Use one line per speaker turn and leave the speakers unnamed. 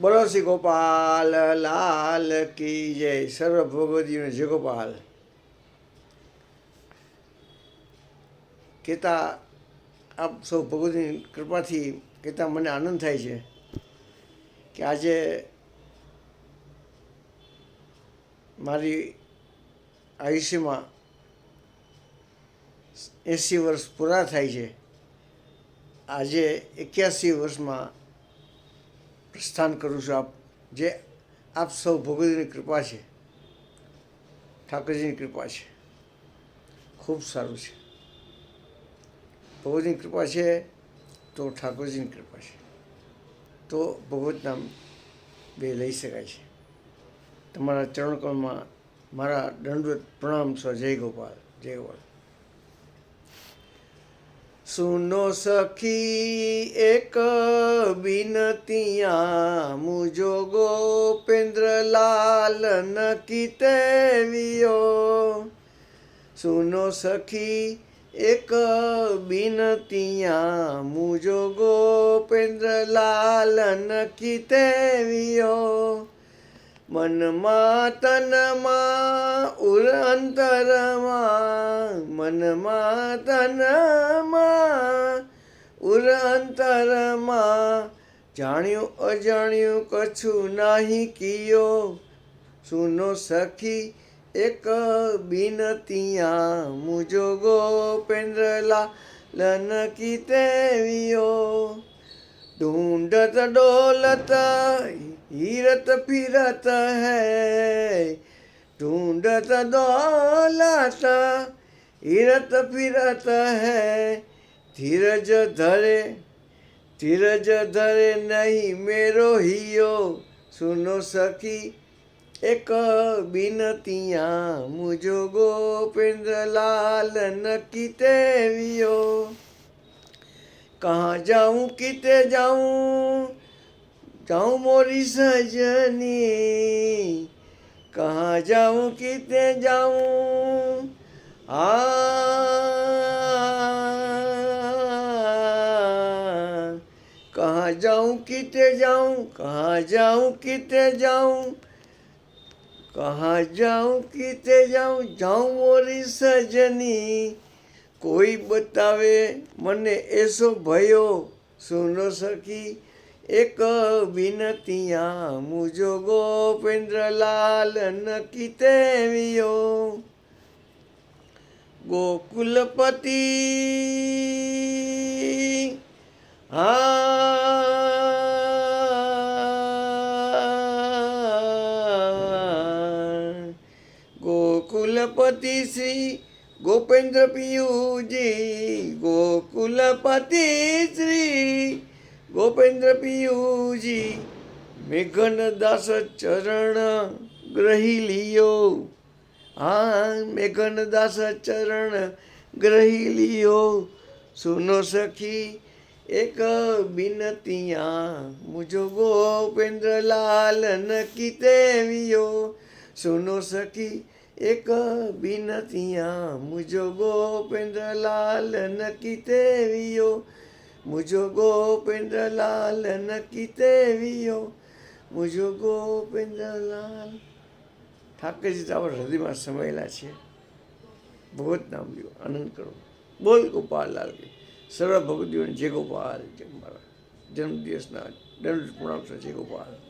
બોલો શ્રી ગોપાલ, લાલ કી જય. સર્વ ભગવતીઓને જય ગોપાલ. કહેતા આપ સૌ ભગવતીની કૃપાથી કહેતા મને આનંદ થાય છે કે આજે મારી આયુષ્યમાં એંસી વર્ષ પૂરા થાય છે. આજે એક્યાસી વર્ષમાં પ્રસ્થાન કરું છું આપ જે આપ સૌ ભગવતીની કૃપા છે. ઠાકોરજીની કૃપા છે. ખૂબ સારું છે. ભગવતીની કૃપા છે તો ઠાકોરજીની કૃપા છે. તો ભગવત નામ બે લઈ શકાય છે. તમારા ચરણકળમાં મારા દંડવત પ્રણામ સ્વ જય ગોપાલ જય ગોપાલ. સુનો સખી એક બિનતિયા મુજો ગોપેન્દ્રલાલ નકી તેવિયો. સુનો સખી એક બિનતિયા મુજો ગોપેન્દ્રલાલ નકી તેવિયો. મનમાં તનમાં ઉર અંતરમાં મનમાં તનમાં ઉર અંતરમાં જાણ્યું અજાણ્યું કછું નાહી કિયો. સુનો સખી એક બિનતિયા મુજો ગોપેન્દ્રલા લન કીતેવિયો ढूंढत डोलत हीरत फिरत है ढूंढत दौलत हीरत फिरत है धीरज धरे धीरज धरे नहीं मेरो हियो सुनो सखी एक बिनतियाँ मुझो गोपेंद्र लाल नकी तेवियो कहाँ जाऊँ, किते जाऊँ? जाऊँ मोरी सजनी। कहाँ जाऊँ, किते जाऊँ? आ। कहाँ जाऊँ, किते जाऊँ? कहाँ जाऊँ, किते जाऊँ? कहाँ जाऊँ, किते जाऊँ? जाऊँ मोरी सजनी। કોઈ બતાવે મને એસો ભયો, સુનો સખી એક વિનતિયા મુજો ગોપેન્દ્રલાલ નકી તેવિયો. ગોકુલપતિ હા. ગોકુલપતિ શ્રી ગોપેન્દ્ર પિયુજી, ગોકુલપતિ શ્રી, ગોપેન્દ્ર પિયુજી મેઘન દાસ ચરણ ગ્રહી લિયો. હા મેઘન દાસ ચરણ ગ્રહી લિયો. સુનો સખી, એક બિનતિયા. મુજો ગોપેન્દ્ર લાલ નકી તેવિયો. સુનો સખી એક બિનતિયા મુજો ગોપેન્દ્ર લાલ નકી તેવીઓ. મુજો ગોપેન્દ્ર લાલ નકી તેવીઓ. મુજો ગોપેન્દ્ર લાલ ઠાકરજી તો આપણા હૃદયમાં સમાયેલા છે. ભગવત નામ લ્યો, આનંદ કરો. બોલ ગોપાલ લાલ સર્વ ભગવતીઓને જય ગોપાલ, જય મારા. જન્મદિવસના દંડ પ્રણામ છે, જય ગોપાલ.